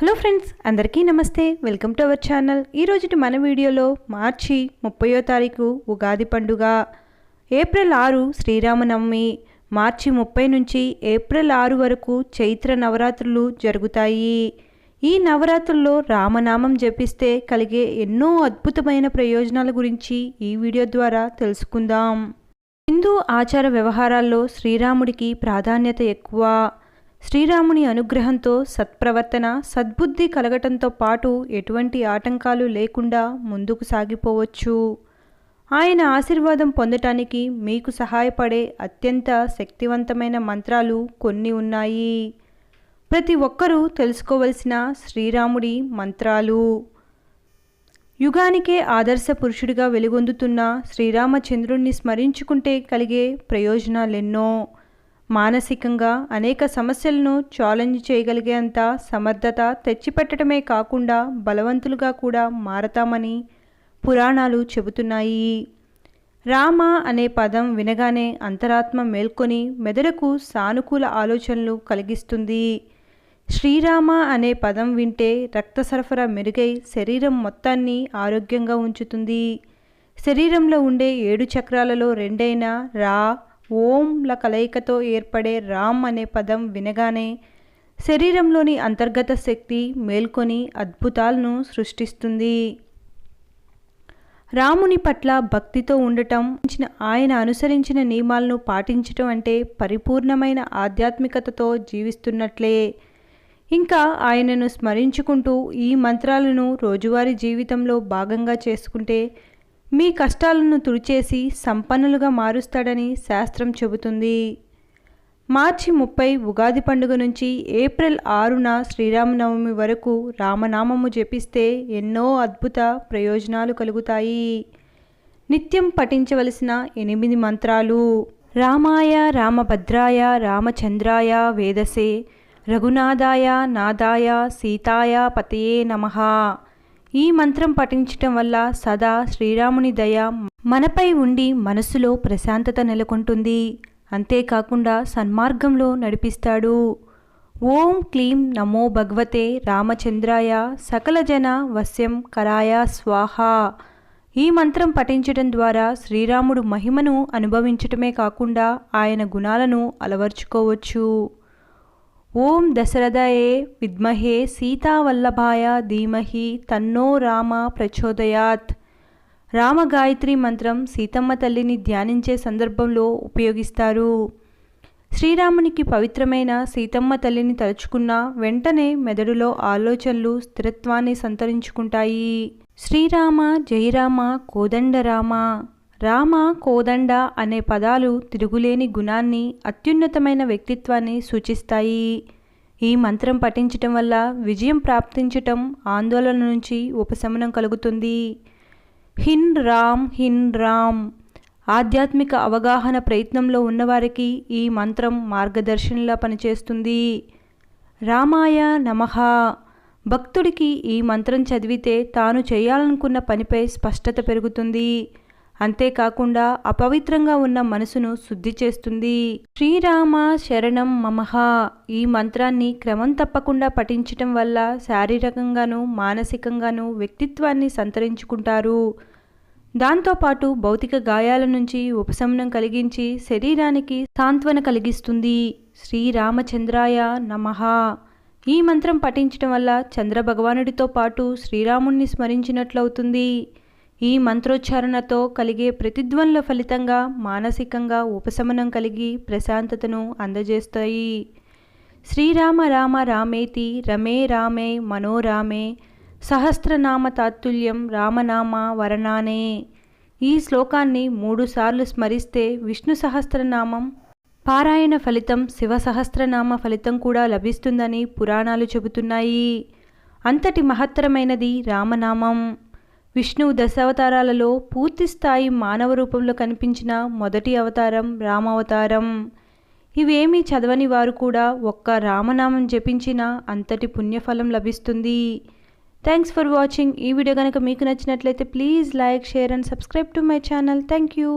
Hello friends అందరికీ నమస్తే. Welcome to our channel. ఈరోజుటి మన వీడియోలో మార్చి ముప్పయో తారీఖు ఉగాది పండుగ. ఏప్రిల్ ఆరు శ్రీరామనవమి మార్చి ముప్పై నుంచి ఏప్రిల్ ఆరు వరకు చైత్ర నవరాత్రులు జరుగుతాయి. ఈ నవరాత్రుల్లో రామనామం జపిస్తే కలిగే ఎన్నో అద్భుతమైన ప్రయోజనాల గురించి ఈ వీడియో ద్వారా తెలుసుకుందాం. హిందూ ఆచార వ్యవహారాల్లో శ్రీరాముడికి ప్రాధాన్యత ఎక్కువ. శ్రీరాముని అనుగ్రహంతో సత్ప్రవర్తన సద్బుద్ధి కలగటంతో పాటు ఎటువంటి ఆటంకాలు లేకుండా ముందుకు సాగిపోవచ్చు. ఆయన ఆశీర్వాదం పొందటానికి మీకు సహాయపడే అత్యంత శక్తివంతమైన మంత్రాలు కొన్ని ఉన్నాయి. ప్రతి ఒక్కరూ తెలుసుకోవలసిన శ్రీరాముడి మంత్రాలు. యుగానికే ఆదర్శ పురుషుడిగా వెలుగొందుతున్న శ్రీరామచంద్రుణ్ణి స్మరించుకుంటే కలిగే ప్రయోజనాలెన్నో. మానసికంగా అనేక సమస్యలను ఛాలెంజ్ చేయగలిగేంత సమర్థత తెచ్చిపెట్టడమే కాకుండా బలవంతులుగా కూడా మారతామని పురాణాలు చెబుతున్నాయి. రామ అనే పదం వినగానే అంతరాత్మ మేల్కొని మెదడుకు సానుకూల ఆలోచనలు కలిగిస్తుంది. శ్రీరామ అనే పదం వింటే రక్త సరఫరా మెరుగై శరీరం మొత్తాన్ని ఆరోగ్యంగా ఉంచుతుంది. శరీరంలో ఉండే ఏడు చక్రాలలో రెండైన రా ఓంల కలయికతో ఏర్పడే రామ్ అనే పదం వినగానే శరీరంలోని అంతర్గత శక్తి మేల్కొని అద్భుతాలను సృష్టిస్తుంది. రాముని పట్ల భక్తితో ఉండటం ఆయన అనుసరించిన నియమాలను పాటించటం అంటే పరిపూర్ణమైన ఆధ్యాత్మికతతో జీవిస్తున్నట్లే. ఇంకా ఆయనను స్మరించుకుంటూ ఈ మంత్రాలను రోజువారీ జీవితంలో భాగంగా చేసుకుంటే మీ కష్టాలను తుడిచేసి సంపన్నులుగా మారుస్తాడని శాస్త్రం చెబుతుంది. మార్చి ముప్పై ఉగాది పండుగ నుంచి ఏప్రిల్ ఆరున శ్రీరామనవమి వరకు రామనామము జపిస్తే ఎన్నో అద్భుత ప్రయోజనాలు కలుగుతాయి. నిత్యం పఠించవలసిన ఎనిమిది మంత్రాలు. రామాయ రామభద్రాయ రామచంద్రాయ వేదసే రఘునాథాయ నాదాయ సీతాయ పతయే నమః. ఈ మంత్రం పఠించటం వల్ల సదా శ్రీరాముని దయ మనపై ఉండి మనసులో ప్రశాంతత నెలకొంటుంది. అంతేకాకుండా సన్మార్గంలో నడిపిస్తాడు. ఓం క్లీం నమో భగవతే రామచంద్రాయ సకల జన వశ్యం కరాయ స్వాహ. ఈ మంత్రం పఠించడం ద్వారా శ్రీరాముడు మహిమను అనుభవించటమే కాకుండా ఆయన గుణాలను అలవర్చుకోవచ్చు. ఓం దశరథయే విద్మహే సీతావల్లభాయ ధీమహి తన్నో రామ ప్రచోదయాత్. రామ గాయత్రి మంత్రం సీతమ్మ తల్లిని ధ్యానించే సందర్భంలో ఉపయోగిస్తారు. శ్రీరామునికి పవిత్రమైన సీతమ్మ తల్లిని తలుచుకున్న వెంటనే మెదడులో ఆలోచనలు స్థిరత్వాన్ని సంతరించుకుంటాయి. శ్రీరామ జయరామ కోదండరామ. రామ కోదండ అనే పదాలు తిరుగులేని గుణాన్ని అత్యున్నతమైన వ్యక్తిత్వాన్ని సూచిస్తాయి. ఈ మంత్రం పఠించటం వల్ల విజయం ప్రాప్తించటం ఆందోళన నుంచి ఉపశమనం కలుగుతుంది. హిన్ రామ్ హిన్ రామ్. ఆధ్యాత్మిక అవగాహన ప్రయత్నంలో ఉన్నవారికి ఈ మంత్రం మార్గదర్శనలా పనిచేస్తుంది. రామాయ నమః. భక్తుడికి ఈ మంత్రం చదివితే తాను చేయాలనుకున్న పనిపై స్పష్టత పెరుగుతుంది. అంతేకాకుండా అపవిత్రంగా ఉన్న మనసును శుద్ధి చేస్తుంది. శ్రీరామ శరణం మమహ ఈ మంత్రాన్ని క్రమం తప్పకుండా పఠించటం వల్ల శారీరకంగాను మానసికంగాను వ్యక్తిత్వాన్ని సంతరించుకుంటారు. దాంతోపాటు భౌతిక గాయాల నుంచి ఉపశమనం కలిగించి శరీరానికి సాంత్వన కలిగిస్తుంది. శ్రీరామచంద్రాయ నమః. ఈ మంత్రం పఠించడం వల్ల చంద్రభగవానుడితో పాటు శ్రీరాముణ్ణి స్మరించినట్లవుతుంది. ఈ మంత్రోచ్చారణతో కలిగే ప్రతిధ్వనుల ఫలితంగా మానసికంగా ఉపశమనం కలిగి ప్రశాంతతను అందజేస్తాయి. శ్రీరామ రామ రామేతి రమే రామే మనోరామే సహస్రనామ తాత్తుల్యం రామనామ వరణానే. ఈ శ్లోకాన్ని మూడుసార్లు స్మరిస్తే విష్ణు సహస్రనామం పారాయణ ఫలితం శివ సహస్రనామ ఫలితం కూడా లభిస్తుందని పురాణాలు చెబుతున్నాయి. అంతటి మహత్తరమైనది రామనామం. విష్ణువు దశావతారాలలో పూర్తి స్థాయి మానవ రూపంలో కనిపించిన మొదటి అవతారం రామావతారం. ఇవేమీ చదవని వారు కూడా ఒక్క రామనామం జపించిన అంతటి పుణ్యఫలం లభిస్తుంది. థ్యాంక్స్ ఫర్ వాచింగ్ ఈ వీడియో కనుక మీకు నచ్చినట్లయితే please like share and subscribe to my channel. Thank you